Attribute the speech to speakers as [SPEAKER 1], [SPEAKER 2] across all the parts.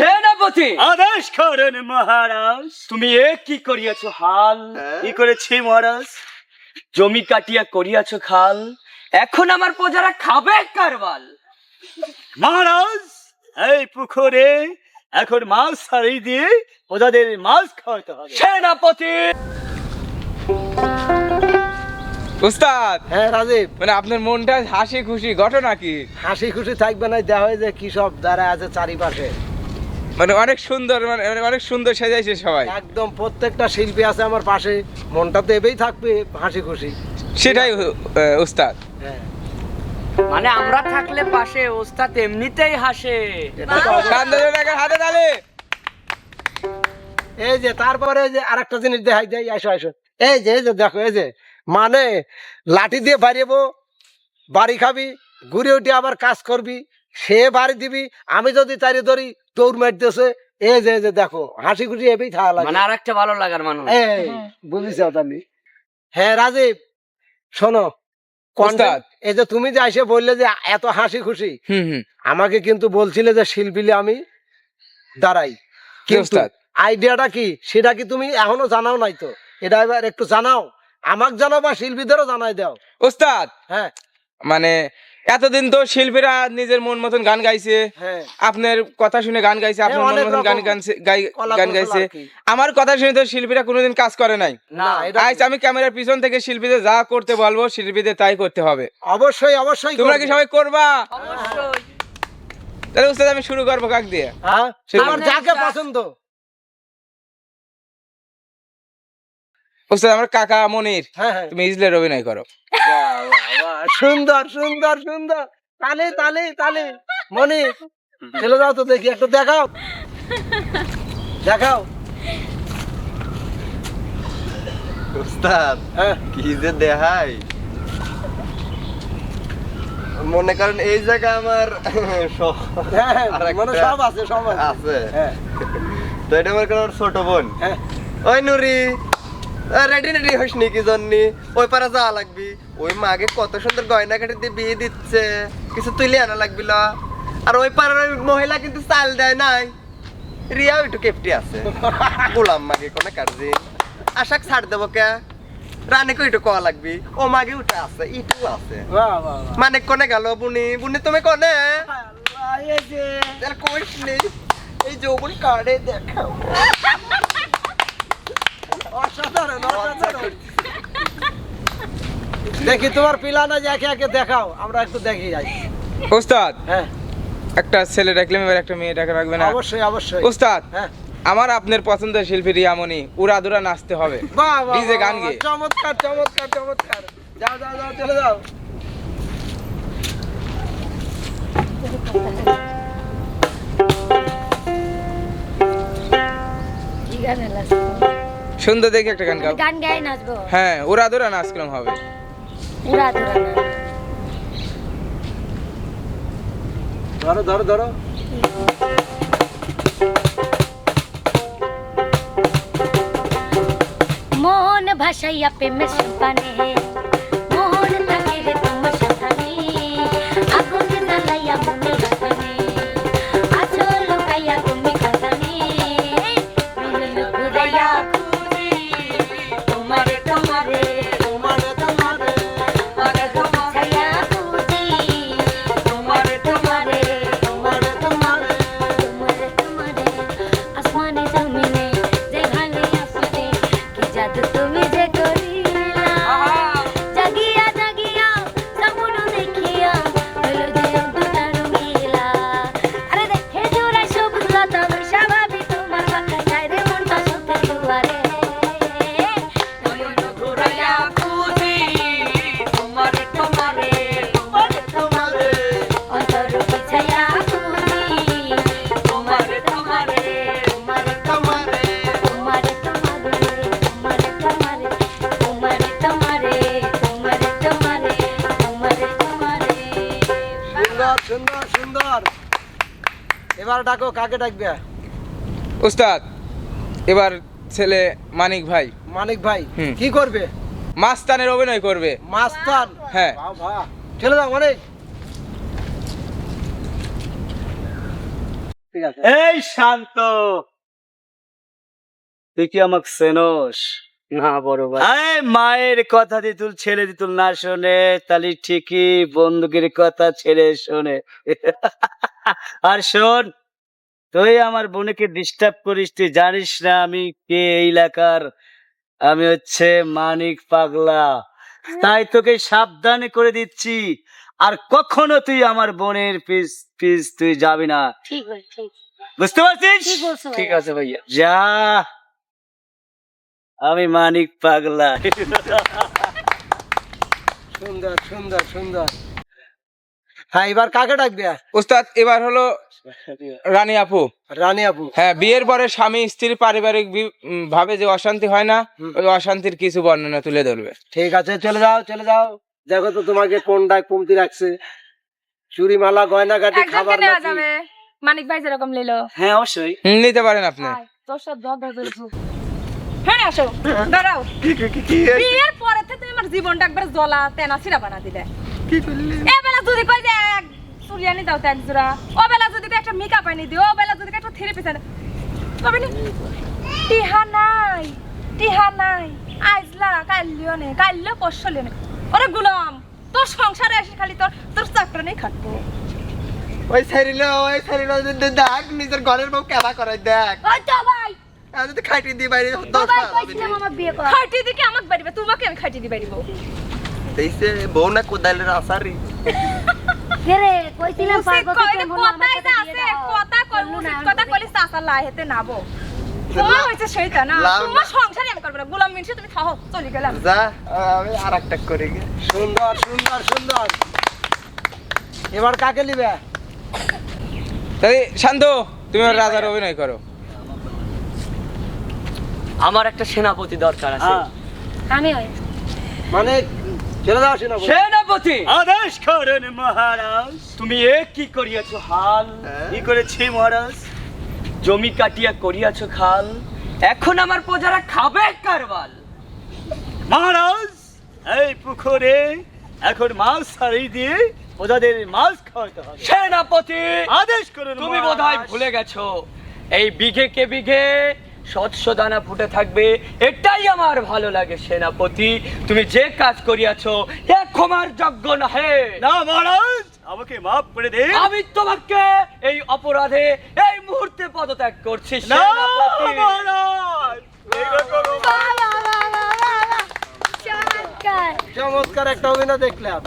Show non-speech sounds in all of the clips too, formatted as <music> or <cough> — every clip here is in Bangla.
[SPEAKER 1] সেনাপতি!
[SPEAKER 2] আদেশ করেন মহারাজ।
[SPEAKER 1] তুমি এ কি করিয়াছ হাল?
[SPEAKER 2] কি করেছি মহারাজ?
[SPEAKER 1] জমি কাটিয়া করিয়াছ খাল? এখন আমার প্রজারা খাবে কারবাল?
[SPEAKER 2] মহারাজ এই পুকুরে এখন মাছ ছাড়ি দিয়ে ওদের মাছ খাওয়াতে হবে।
[SPEAKER 1] সেনাপতি!
[SPEAKER 3] উস্তাদ!
[SPEAKER 4] হ্যাঁ রাজীব।
[SPEAKER 3] মানে আপনার মনটা হাসি খুশি ঘটনা কি?
[SPEAKER 4] হাসি খুশি থাকবে না দেওয়া হয় যে কি সব দাঁড়ায় আছে চারিপাশে।
[SPEAKER 3] মানে অনেক সুন্দর মানে মানে অনেক সুন্দর সাজাইছে সবাই।
[SPEAKER 4] একদম প্রত্যেকটা শিল্পী আছে আমার পাশে মনটা তো এবেই থাকবে হাসি খুশি।
[SPEAKER 3] সেটাই উস্তাদ।
[SPEAKER 4] হ্যাঁ।
[SPEAKER 1] মানে আমরা থাকলে পাশে ওস্তাদ এমনিতেই হাসে।
[SPEAKER 3] হাতে তালে।
[SPEAKER 4] এই যে তারপরে যে আরেকটা জিনিস দেখাই দেয় আসো আসো। এই যে এই যে দেখো এই যে মানে লাঠি দিয়ে বাড়িয়েবো বাড়ি খাবি ঘুরে উঠে আবার কাজ করবি সে বাড়ি দিবি আমি যদি তারি ধরি দৌড় মারতেছে। এই যে যে দেখো হাসি খুশি এবেই থাকা লাগে।
[SPEAKER 1] মানে আর একটা ভালো লাগার মানুষ।
[SPEAKER 4] এই বুঝিস তাহলে হ্যাঁ রাজীব শোনো। এই যে তুমি যে এসে বললে যে এত হাসি খুশি
[SPEAKER 3] হুম হুম।
[SPEAKER 4] আমাকে কিন্তু বলছিলে যে শিল্পীলে আমি দাঁড়াই। কিন্তু
[SPEAKER 3] উস্তাদ।
[SPEAKER 4] আইডিয়াটা কি? সেটা কি তুমি এখনও জানাও নাই তো? এটা এবার একটু জানাও। আমাকে জানাও বা শিল্পীদেরও জানাই দাও।
[SPEAKER 3] ওস্তাদ!
[SPEAKER 4] হ্যাঁ।
[SPEAKER 3] মানে এতদিন তো শিল্পীরা নিজের মন মতন গান গাইছে।
[SPEAKER 4] হ্যাঁ।
[SPEAKER 3] আপনার কথা শুনে গান গাইছে আপনার মন মতন গান গান গাইছে। আমার কথা শুনে তো শিল্পীরা কোনোদিন কাজ করে নাই। আজ আমি ক্যামেরার পিছন থেকে শিল্পীদের যা করতে বলব শিল্পীদের তাই করতে হবে।
[SPEAKER 4] অবশ্যই অবশ্যই
[SPEAKER 3] তোমরা কি সবাই করবা? তাহলে উস্তাদ আমি শুরু করব কাক দিয়ে।
[SPEAKER 4] হ্যাঁ? তোমার যাকে পছন্দ।
[SPEAKER 3] উস্তাদ আমার কাকা মনির।
[SPEAKER 4] হ্যাঁ হ্যাঁ।
[SPEAKER 3] তুমি ইজলের অভিনয় করো।
[SPEAKER 4] বাহ, বাহ, বাহ, সুন্দর সুন্দর সুন্দর। তালে তালে তালে। মনি চলে যাও তো দেখি একটু দেখাও। দেখাও।
[SPEAKER 5] উস্তাদ
[SPEAKER 4] হ্যাঁ।
[SPEAKER 5] কি যে দেখাই। মনে করেন এই জায়গা আমার <laughs>
[SPEAKER 4] মানে সব আছে সব আছে। হ্যাঁ।
[SPEAKER 5] তো এটা আমার কারণ ছোট বোন।
[SPEAKER 4] হ্যাঁ।
[SPEAKER 5] ওই নুরি। রেডি রেডি হইস নি কি জন্যি ওই পারা যাওয়া লাগবি। ওই মাগে কত সুন্দর গয়না কাটি দিয়ে বিয়ে দিচ্ছে। কিছু তুলে আনা লাগবি ল। আর ওই পাড়ার ওই মহিলা কিন্তু চাল দেয় নাই। রিয়াও একটু কেপটি আছে। গোলাম মাগে কোনে কাটজি আশাক ছাড় দেবো কে? রানীকে একটু কয়া লাগবি। ও মাগে উঠে আছে ইটু আছে। মানে কোনে গেল বুনি? বুনি তুমি কোনে?
[SPEAKER 4] এই যে।
[SPEAKER 5] আর কইস নি এই যৌবন কার্ডে দেখাও।
[SPEAKER 4] অসাধারণ অসাধারণ। <laughs> দেখি তোমার পিলানা যে একে একে দেখাও আমরা একটু দেখি যাই।
[SPEAKER 3] ওস্তাদ
[SPEAKER 4] হ্যাঁ।
[SPEAKER 3] একটা ছেলে রাখলাম এবার একটা মেয়ে ডাকা রাখবে না?
[SPEAKER 4] অবশ্যই অবশ্যই।
[SPEAKER 3] উস্তাদ
[SPEAKER 4] হ্যাঁ।
[SPEAKER 3] আমার আপনার পছন্দের শিল্পী রিয়ামণি উড়াদুরা নাচতে হবে।
[SPEAKER 4] বাহ বাহ
[SPEAKER 3] ডিজে গান গেয়ে।
[SPEAKER 4] চমৎকার চমৎকার চমৎকার। যাও যাও যাও চলে যাও। <laughs>
[SPEAKER 6] কি গান লাগছে?
[SPEAKER 3] সুন্দর দেখে একটা গান গাও।
[SPEAKER 6] গান গাই নাচবো।
[SPEAKER 3] হ্যাঁ ওরা ধরা নাচ নাচক্রম হবে।
[SPEAKER 6] ওরা ধরা
[SPEAKER 4] ধরো ধরো ধরো।
[SPEAKER 6] মন ভাসাইয়া প্রেমের সুপানে
[SPEAKER 4] কাকে ডাকবে?
[SPEAKER 3] উস্তাদ এবার ছেলে মানিক ভাই।
[SPEAKER 4] মানিক ভাই কি করবে?
[SPEAKER 3] মাস্তানের অভিনয় করবে।
[SPEAKER 4] মাস্তান?
[SPEAKER 3] হ্যাঁ।
[SPEAKER 4] চলে যাও মানিক।
[SPEAKER 2] এই শান্ত। তুই কি আমাকে চেনস?
[SPEAKER 1] না বড় ভাই।
[SPEAKER 2] মায়ের কথা দিতুল ছেড়ে দিতুল না শোনে। তাহলে ঠিকই বন্দুকের কথা ছেড়ে শোনে। আর শোন তুই আমার বোনকে ডিস্টার্ব করিস তুই জানিস না আমি কে এই এলাকার? আমি হচ্ছে মানিক পাগলা। তাই তোকে সাবধানে করে দিচ্ছি। আর কখনো তুই আমার বোনের পিস পিস তুই যাবি না।
[SPEAKER 6] ঠিক
[SPEAKER 2] বুঝতে পারছিস?
[SPEAKER 6] ঠিক।
[SPEAKER 1] আছে ভাইয়া।
[SPEAKER 2] যা আমি মানিক পাগলা।
[SPEAKER 4] সুন্দর সুন্দর সুন্দর। হ্যাঁ এবার কাকে ডাকবে?
[SPEAKER 3] ওস্তাদ এবার হলো <laughs> রানী আপু।
[SPEAKER 4] রানী আপু।
[SPEAKER 3] হ্যাঁ বিয়ের পরে স্বামী স্ত্রীর পারিবারিক ভাবে যে অশান্তি হয় না ওই অশান্তির কিছু বর্ণনা তুলে ধরবে।
[SPEAKER 4] ঠিক আছে চলে যাও চলে যাও। দেখো তো তোমাকে কোনটায় কমতি রাখছে। চুরি মালা গয়না গাটি খাবার
[SPEAKER 7] যাবে। মানিক ভাই যেরকম নিল।
[SPEAKER 1] হ্যাঁ অবশ্যই।
[SPEAKER 3] নিতে পারেন আপনি।
[SPEAKER 7] তোর সব দর দর হ্যাঁ আসো দাঁড়াও। বিয়ের পরে তুমি আমার জীবনটা একবার জ্বলা তেনা ছিড়া বানা দিলে। এ বেলা যদি কই যে চুলিয়ানি যাও তো এক জোড়া। ও বেলা যদি একটা মেকআপ আনি দিও ও বেলা যদি একটা থ্রি পিস আনি তবে নি টিহা নাই টিহা নাই। আইজলা কাইলিও নে কাইলিও পরশলিও নে। ওরে গুলাম তোর সংসারে এসে খালি তোর তোর চাকরা নেই খাটবো।
[SPEAKER 5] ওই সারিল ওই সারিল দেখ নিজের ঘরের বউ কেবা করে দেখ।
[SPEAKER 6] ওই তো ভাই।
[SPEAKER 5] আমি যদি খাইটি দিয়ে বাইরে
[SPEAKER 6] তো
[SPEAKER 5] দশ
[SPEAKER 6] ভাই
[SPEAKER 5] পা
[SPEAKER 6] কর
[SPEAKER 7] খাইটি দিকে আমাকে বাড়িবে তোমাকে আমি খাইটি দিবে দিব
[SPEAKER 5] দেখছে বউ না কোদালের আসারি <laughs>
[SPEAKER 6] কে কইছিলাম
[SPEAKER 7] মুসিক কইলে
[SPEAKER 6] কেমন আমার
[SPEAKER 7] কথাই
[SPEAKER 6] সাথে
[SPEAKER 7] যে
[SPEAKER 6] বিয়ে
[SPEAKER 7] আছে, কথা কই,
[SPEAKER 6] বললু
[SPEAKER 7] কথা কইলে চাচা লাহেতে নাবো। তোমার হয়েছে সেইটা না, তোমার
[SPEAKER 5] না।
[SPEAKER 7] আমি করব না, গোলাম মিনসে তুমি থাও, চলে গেলাম।
[SPEAKER 5] যা আমি আর করে। গে
[SPEAKER 4] সুন্দর সুন্দর সুন্দর। এবার কাকে নিবে?
[SPEAKER 3] তাই শান্ত তুমি রাজার অভিনয় করো।
[SPEAKER 1] আমার একটা সেনাপতি দরকার আছে।
[SPEAKER 6] আমি
[SPEAKER 4] মানে
[SPEAKER 1] সেনাপতি।
[SPEAKER 2] আদেশ করেন মহারাজ।
[SPEAKER 1] তুমি এ কি করিয়াছো হাল?
[SPEAKER 5] হ্যাঁ?
[SPEAKER 2] কি করেছি মহারাজ?
[SPEAKER 1] জমি কাটিয়া করিয়াছো খাল। এখন আমার প্রজারা খাবে কারবাল।
[SPEAKER 2] মহারাজ এই পুকুরে এখন মাছ ছাড়ি দিয়ে ওদের মাছ খাওয়াতে হবে।
[SPEAKER 1] সেনাপতি!
[SPEAKER 2] আদেশ করুন
[SPEAKER 1] তুমি বোধহয় ভুলে গেছো। এই বিঘে কে বিঘে শস্য দানা ফুটে থাকবে। এটাই আমার ভালো লাগে সেনাপতি। তুমি যে কাজ করিয়াছো এ ক্ষমার যোগ্য নহে।
[SPEAKER 2] না মহারাজ আমাকে মাফ করে দে।
[SPEAKER 1] আমি তোমাকে এই অপরাধে এই মুহূর্তে পদত্যাগ করছি সেনাপতি।
[SPEAKER 2] মহারাজ
[SPEAKER 6] চমৎকার।
[SPEAKER 4] চমৎকার একটা অভিনয় দেখলাম।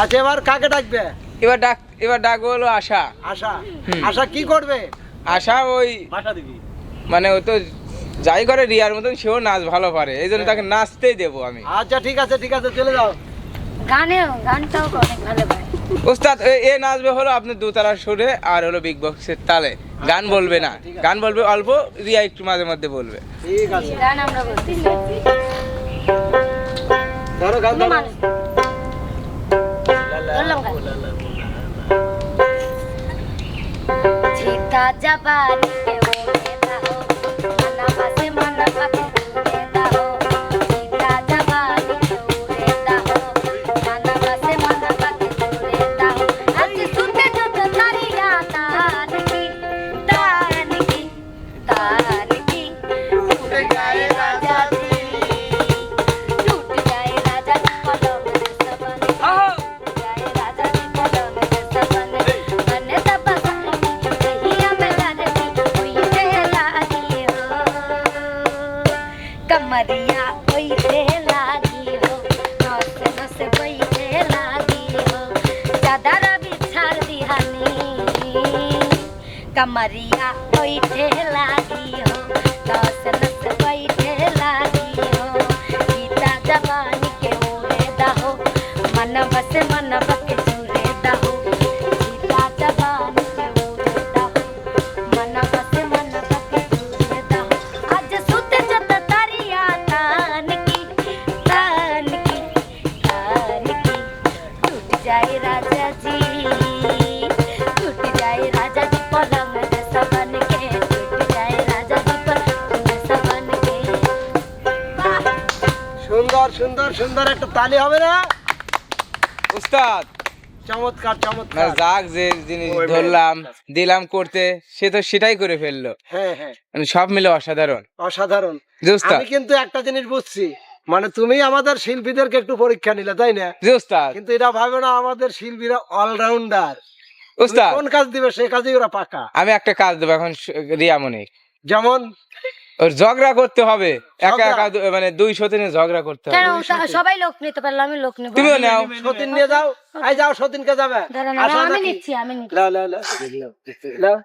[SPEAKER 4] আচ্ছা এবার কাকে ডাকবে?
[SPEAKER 3] এবার ডাক এবার ডাকবো হলো আশা।
[SPEAKER 4] আশা। আশা কি করবে?
[SPEAKER 3] আশা ওই
[SPEAKER 2] ভাষা দিবি।
[SPEAKER 3] মানে ও তো যাই করে রিয়ার মতন সেও নাচ ভালো পারে। এই জন্য তাকে নাচতেই দেবো আমি।
[SPEAKER 4] আচ্ছা ঠিক আছে ঠিক আছে চলে যাও।
[SPEAKER 6] গানেও গানটাও অনেক ভালো পায়
[SPEAKER 3] উস্তাদ এ- এ নাচবে হলো আপনি দুতারার সুরে আর হলো বিগ বক্সের তালে। গান বলবে না। গান বলবে অল্প রিয়া একটু মাঝে মধ্যে বলবে।
[SPEAKER 4] ঠিক আছে।
[SPEAKER 6] গান আমরা বলতেছি
[SPEAKER 4] ধরো গান ধরো।
[SPEAKER 6] মানুষ ধরলাম গান। চিতা জাবানিকে से पहला कमरिया बैठे लागियो बैठे लागियो गीता जवानी के ओरे मन बस मन बस
[SPEAKER 4] সুন্দর সুন্দর সুন্দর একটা তালি হবে না?
[SPEAKER 3] উস্তাদ।
[SPEAKER 4] চমৎকার চমৎকার।
[SPEAKER 3] যাক যে জিনিস ধরলাম দিলাম করতে সে তো সেটাই করে ফেলল।
[SPEAKER 4] হ্যাঁ হ্যাঁ।
[SPEAKER 3] মানে সব মিলে অসাধারণ।
[SPEAKER 4] অসাধারণ। আমি কিন্তু একটা জিনিস বুঝছি। মানে তুমি আমাদের শিল্পীদেরকে একটু পরীক্ষা নিলে তাই না?
[SPEAKER 3] জি উস্তাদ
[SPEAKER 4] কিন্তু এটা ভাবে না আমাদের শিল্পীরা অলরাউন্ডার
[SPEAKER 3] উস্তাদ
[SPEAKER 4] কোন কাজ দিবে সে কাজেই ওরা পাকা।
[SPEAKER 3] আমি একটা কাজ দেবো এখন রিয়া মনে
[SPEAKER 4] যেমন?
[SPEAKER 3] ওর ঝগড়া করতে হবে। একা একা মানে দুই সতীনে ঝগড়া করতে হবে।
[SPEAKER 6] সবাই লোক নিতে পারল আমি লোক নেব।
[SPEAKER 3] তুমিও নাও।
[SPEAKER 4] সতীন নিয়ে যাও। আই যাও সতীনকে যাবে।
[SPEAKER 6] আমি নিচ্ছি আমি নিচ্ছি।
[SPEAKER 4] লাও লাও লাও। লাও।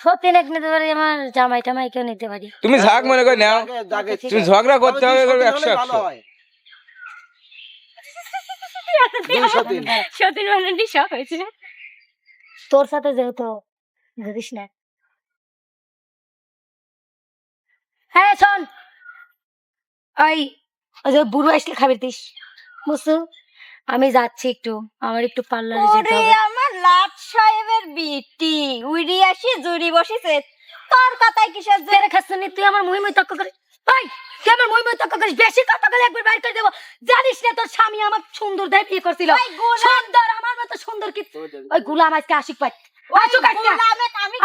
[SPEAKER 6] সত্যি এক নিতে পারি? আমার জামাই টামাইকেও নিতে পারি।
[SPEAKER 3] তুমি ঝাক মনে করে নাও।
[SPEAKER 4] আগে- আগে
[SPEAKER 6] ঠিক
[SPEAKER 3] তুমি ঝগড়া করতে হবে একশো
[SPEAKER 4] সতীন হলেই ভালো
[SPEAKER 3] একশো
[SPEAKER 4] সতীন
[SPEAKER 6] সতীন হয়েছে তোর সাথে যেহেতু ধরিস না। হ্যাঁ শোন। ওই ওই যে বুড়ো আসলে খাবি দিস। বুঝছ? আমি যাচ্ছি একটু আমার একটু পার্লারে যেতে হবে।
[SPEAKER 7] আমার লাট সাহেবের বিটি উড়ি আসি জুড়ি বসিছে তোর কথায় কিসের
[SPEAKER 6] তেরে খাচ্ছে নি তুই আমার মুই মুই তক্ক করে ওই তুই আমার মুই মুই তক্ক করিস বেশি কথা বলে একবার বাইর করে দেবো। জানিস না তোর স্বামী আমার সুন্দর দেয় বিয়ে করছিল।
[SPEAKER 7] ওই গুলাম-
[SPEAKER 6] সুন্দর আমার মতো সুন্দর কি ওই গুলাম আজকে আশিক পাই আসুক আজকে।
[SPEAKER 7] গোলামে আমি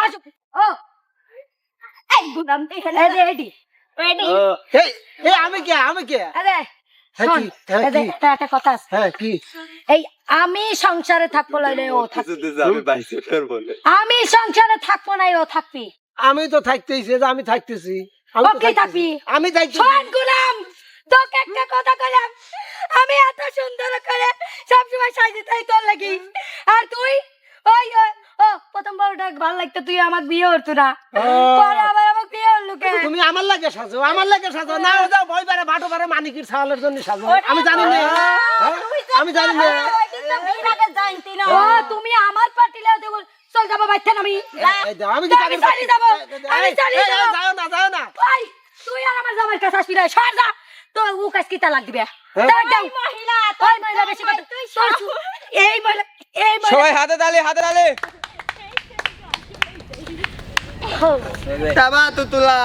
[SPEAKER 6] ও।
[SPEAKER 7] এই গুলাম এখানে রেডি।
[SPEAKER 4] ও, এই এই আমি কে আমি কে?
[SPEAKER 6] আরে
[SPEAKER 4] হ্যাঁ? হ্যাঁ?
[SPEAKER 6] একটা- কথা আছে।
[SPEAKER 4] হ্যাঁ কি?
[SPEAKER 6] এই আমি সংসারে থাকব লাইলে ও থাকবি আমি সংসারে থাকব নাই ও থাকবি।
[SPEAKER 4] আমি তো থাকতেছি আমি থাকতেছি। আমি থাকতেছি।
[SPEAKER 6] গুলাম তোকে একটা কথা কইলাম। আমি এত সুন্দর করে সবসময় সাজি তাই তোর লাগি। আর তুই ওই ও প্রথম বড়টা ভালো লাগতো তুই আমার বিয়ে হতো না। পরে আবার
[SPEAKER 4] তুমি আমার লাগে সাজো আমার লাগে সাজো। না ও যাও বই পারে বাটো পারে মানিকির ছাওয়ালের জন্য সাজো। আমি জানি না? আমি জানি না।
[SPEAKER 7] জানতি না।
[SPEAKER 6] ও তুমি আমার পার্টিলে দেবো চল যাব বাইতে আমি।
[SPEAKER 4] এই আমি
[SPEAKER 6] আমি
[SPEAKER 4] চাকরি
[SPEAKER 6] যাব, আমি
[SPEAKER 4] এই,
[SPEAKER 6] চালিয়ে
[SPEAKER 4] এই, এই,
[SPEAKER 6] যাব।
[SPEAKER 4] যাও না যাও না।
[SPEAKER 6] ভাই তুই আর আমার জামাইয়ের কাছে আসবি না। সর যা। তো ও কাজ কিতা লাগবে
[SPEAKER 4] হ্যাঁ?
[SPEAKER 6] মহিলা বেশি কথা তুই এই মহিলা এই মহিলা
[SPEAKER 3] সবাই হাতে তালে হাতে তালে।
[SPEAKER 5] টাবা তুতুলা।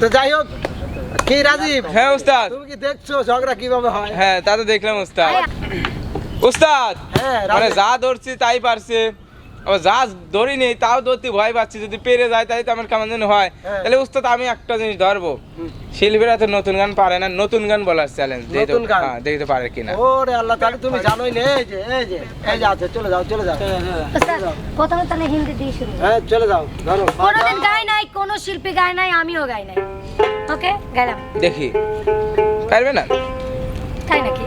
[SPEAKER 4] তো যাই হোক কি রাজীব?
[SPEAKER 3] হ্যাঁ উস্তাদ
[SPEAKER 4] তুমি কি দেখছ ঝগড়া কীভাবে হয়?
[SPEAKER 3] হ্যাঁ তা তো দেখলাম উস্তাদ উস্তাদ
[SPEAKER 4] হ্যাঁ
[SPEAKER 3] মানে যা ধরছি তাই পারছে। আবার যা ধরিনি তাও ধরতে ভয় পাচ্ছি যদি পেরে যায় তাই তো আমার কেমন যেন হয়।
[SPEAKER 4] হ্যাঁ।
[SPEAKER 3] তাহলে উস্তাদ আমি একটা জিনিস ধরবো। শিল্পীরা তো নতুন গান পারে না নতুন গান বলার চ্যালেঞ্জ দেখি তো
[SPEAKER 4] নতুন গান?
[SPEAKER 3] হ্যাঁ, দেখি তো পারে কিনা।
[SPEAKER 4] ওরে আল্লাহ তাহলে তুমি জানোই না এই যে এই যে এই যে আছে চলে যাও চলে যাও।
[SPEAKER 6] প্রথমে তাহলে হিন্দি দিয়ে শুরু
[SPEAKER 4] হ্যাঁ চলে যাও ধরো।
[SPEAKER 6] কোনোদিন গায় নাই কোনো শিল্পী গায় নাই আমিও গাই নাই। ওকে? গেলাম
[SPEAKER 3] দেখি। পারবে না?
[SPEAKER 6] তাই নাকি?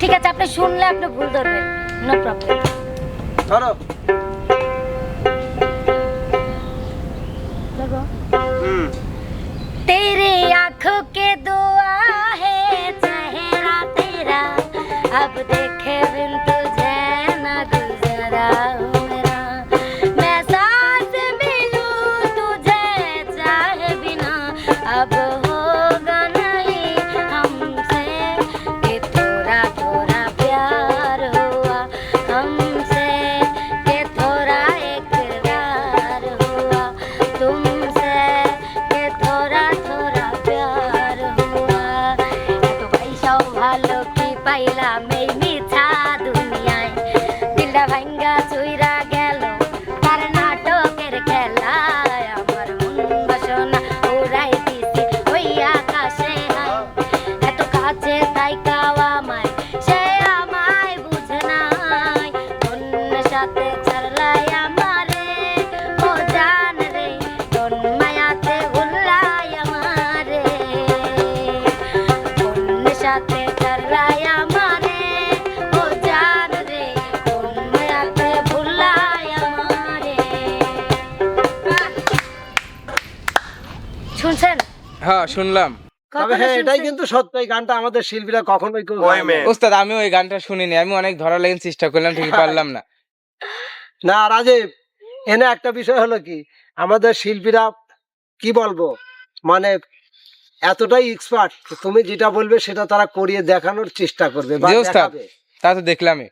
[SPEAKER 6] ঠিক আছে আপনি শুনলে আপনি ভুল ধরবেন নো প্রবলেম
[SPEAKER 4] ধরো।
[SPEAKER 3] শুনলাম।
[SPEAKER 4] তবে হ্যাঁ এটাই কিন্তু সত্য এই গানটা আমাদের শিল্পীরা কখনোই।
[SPEAKER 3] উস্তাদ আমি ওই গানটা শুনিনি আমি অনেক লেগে চেষ্টা করলাম ঠিকই পারলাম না। <laughs>
[SPEAKER 4] না রাজীব এনে একটা বিষয় হলো কি আমাদের শিল্পীরা কি বলব মানে এতটাই এক্সপার্ট তুমি যেটা বলবে সেটা তারা করিয়ে দেখানোর চেষ্টা করবে
[SPEAKER 3] ওস্তাদ। তা তো দেখলামই।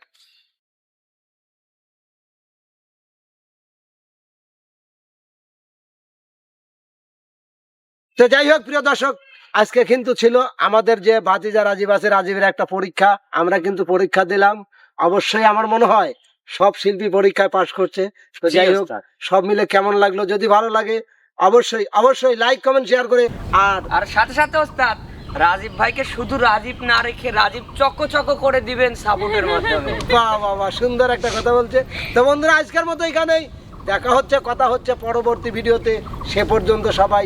[SPEAKER 4] তো যাই হোক প্রিয় দর্শক আজকে কিন্তু ছিল আমাদের যে ভাতিজা রাজীব আছে রাজীবের একটা পরীক্ষা। আমরা কিন্তু পরীক্ষা দিলাম। অবশ্যই আমার মনে হয় সব শিল্পী পরীক্ষায় পাশ করছে। তো যাই হোক সব মিলে কেমন লাগল? যদি ভালো লাগে অবশ্যই অবশ্যই লাইক কমেন্ট শেয়ার করে আর
[SPEAKER 1] আর সাথে সাথে ওস্তাদ রাজীব ভাইকে শুধু রাজীব না রেখে রাজীব চকো চকো করে দিবেন সাপোর্টের মাধ্যমে। <laughs>
[SPEAKER 4] বাহ বাহ বাহ সুন্দর একটা কথা বলছে। তো বন্ধুরা আজকের মতো এখানেই। দেখা হচ্ছে কথা হচ্ছে পরবর্তী ভিডিওতে সে পর্যন্ত সবাই